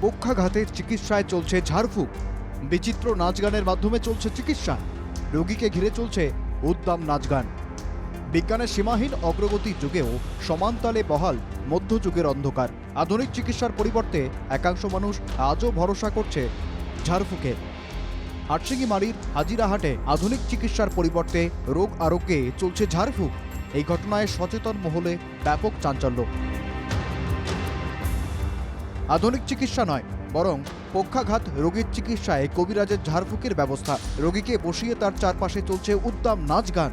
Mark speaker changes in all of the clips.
Speaker 1: পক্ষাঘাতের চিকিৎসায় চলছে ঝাড়ফুঁক। বিচিত্র নাচ গানের মাধ্যমে চলছে চিকিৎসা। রোগীকে ঘিরে চলছে উদ্দাম নাচ গান বিজ্ঞানের সীমাহীন অগ্রগতির যুগেও সমানতালে বহাল মধ্যযুগের অন্ধকার। আধুনিক চিকিৎসার পরিবর্তে একাংশ মানুষ আজও ভরসা করছে ঝাড়ফুঁকে। হাটসিঙ্গিমারির হাজিরাহাটে আধুনিক চিকিৎসার পরিবর্তে রোগ আরোগ্যে চলছে ঝাড়ফুঁক। এই ঘটনায় সচেতন মহলে ব্যাপক চাঞ্চল্য। আধুনিক চিকিৎসা নয়, বরং পক্ষাঘাত রোগীর চিকিৎসায় কবিরাজের ঝাড়ফুঁকের ব্যবস্থা। রোগীকে বসিয়ে তার চারপাশে চলছে উদ্দাম নাচ গান।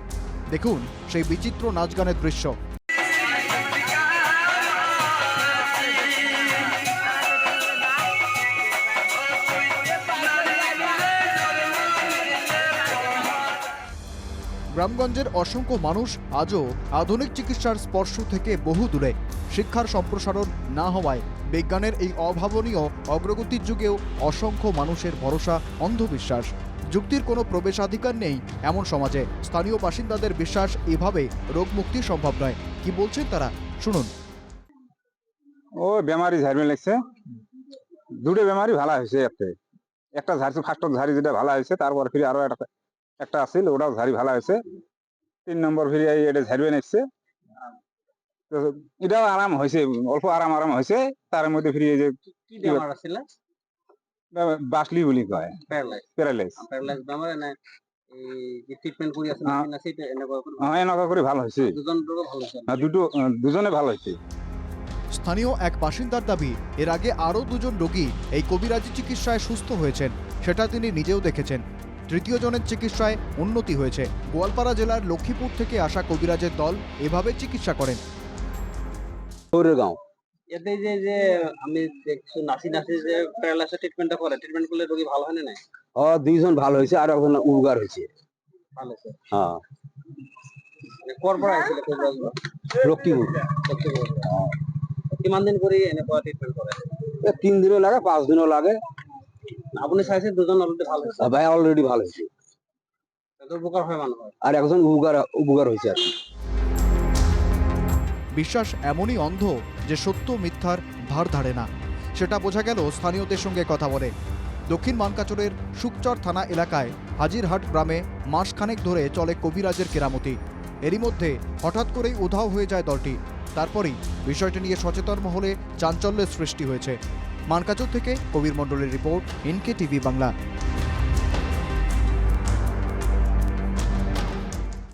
Speaker 1: দেখুন সেই বিচিত্র নাচ গানের দৃশ্য। গ্রামগঞ্জের অসংখ্য মানুষ আজও আধুনিক চিকিৎসার স্পর্শ থেকে বহু দূরে শিক্ষার সম্প্রসারণ না হওয়ায় বিজ্ঞানের এই অভাবনীয় অগ্রগতির যুগেও অসংখ্য মানুষের ভরসা, অন্ধবিশ্বাস। যুক্তির কোনো প্রবেশাধিকার নেই এমন সমাজে। স্থানীয় বাসিন্দাদের বিশ্বাস এভাবে রোগমুক্তি সম্ভব নয়। কি বলছেন তারা? শুনুন।
Speaker 2: ও, বেমারি ঝাড়বে লাগছে। দুটো বেমারি ভালো হয়েছে এতে একটা ঝাড়ছে ফার্স্ট ঝাড়ি যেটা ভালো হয়েছে, তারপর ফিরে আরও একটা একটা আছিল ওটাও ঝাড়ি ভালো হয়েছে। তিন নম্বর ফিরে এটা ঝাড়বে নিচ্ছে। তো এটাও আরাম হয়েছে অল্প আরাম আরাম হয়েছে তার মধ্যে ফিরে যে
Speaker 3: কি বেমার আছিল
Speaker 2: বাসলি বলি কয়।
Speaker 3: প্যারালাইজ
Speaker 2: প্যারালাইজ
Speaker 3: বেমার এনে এই যে ট্রিটমেন্ট করি আছে
Speaker 2: হ্যাঁ।
Speaker 3: না সেটা এনে করে
Speaker 2: হ্যাঁ এনেকা করে ভালো হয়েছে
Speaker 3: দুজন রোগ ভালো
Speaker 2: হ্যাঁ, দুটো দুজনে ভালো হয়েছে
Speaker 1: স্থানীয় এক বাসিন্দার দাবি এর আগে আরও দুজন রোগী এই কবিরাজি চিকিৎসায় সুস্থ হয়েছেন সেটা তিনি নিজেও দেখেছেন। তৃতীয় জনের চিকিৎসায় উন্নতি হয়েছে। গোয়ালপাড়া জেলার লক্ষ্মীপুর থেকে আসা কবিরাজের দল এভাবে চিকিৎসা করেন।
Speaker 3: এতে যে যে আমি দেখছি নাসি নাসি যে ট্রিটমেন্টটা করে ট্রিটমেন্ট করলে রোগী ভালো হয় না না
Speaker 4: ও দুইজন ভালো হয়েছে আর একজন উগার হয়েছে।
Speaker 3: ভালো হয়েছে।
Speaker 4: হ্যাঁ।
Speaker 3: মানে করপর
Speaker 4: লক্ষ্মীপুর
Speaker 3: কিমান দিন করে এনে করে ট্রিটমেন্ট করে
Speaker 4: তিন দিনও লাগে পাঁচ দিনও লাগে।
Speaker 3: আপনি চাইছেন দুজন অলরেডি ভালো হয়েছে?
Speaker 4: ভাই অলরেডি ভালো হয়েছে।
Speaker 3: উপকার হয় মানুষ হয়?
Speaker 4: আর একজন উগার উপকার হয়েছে আর কি।
Speaker 1: বিশ্বাস এমনই অন্ধ যে সত্য মিথ্যার ধার ধারে না। সেটা বোঝা গেল স্থানীয়দের সঙ্গে কথা বলে। দক্ষিণ মানকাচরের সুকচর থানা এলাকায় হাজিরহাট গ্রামে মাসখানেক ধরে চলে কবিরাজের কেরামতি। এরই মধ্যে হঠাৎ করেই উধাও হয়ে যায় দলটি। তারপরেই বিষয়টি নিয়ে সচেতন মহলে চাঞ্চল্যের সৃষ্টি হয়েছে। মানকাচর থেকে কবির মণ্ডলের রিপোর্ট ইনকে টিভি বাংলা।